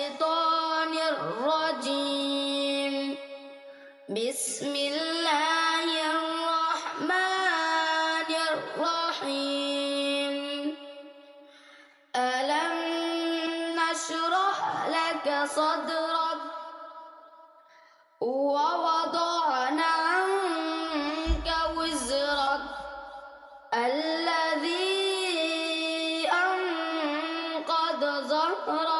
الشيطان الرجيم. بسم الله الرحمن الرحيم. ألم نشرح لك صدرك؟ ووضعنا عنك وزرك. الذي أنقذ ظهرك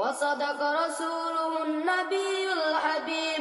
وصدق رسوله النبي الحبيب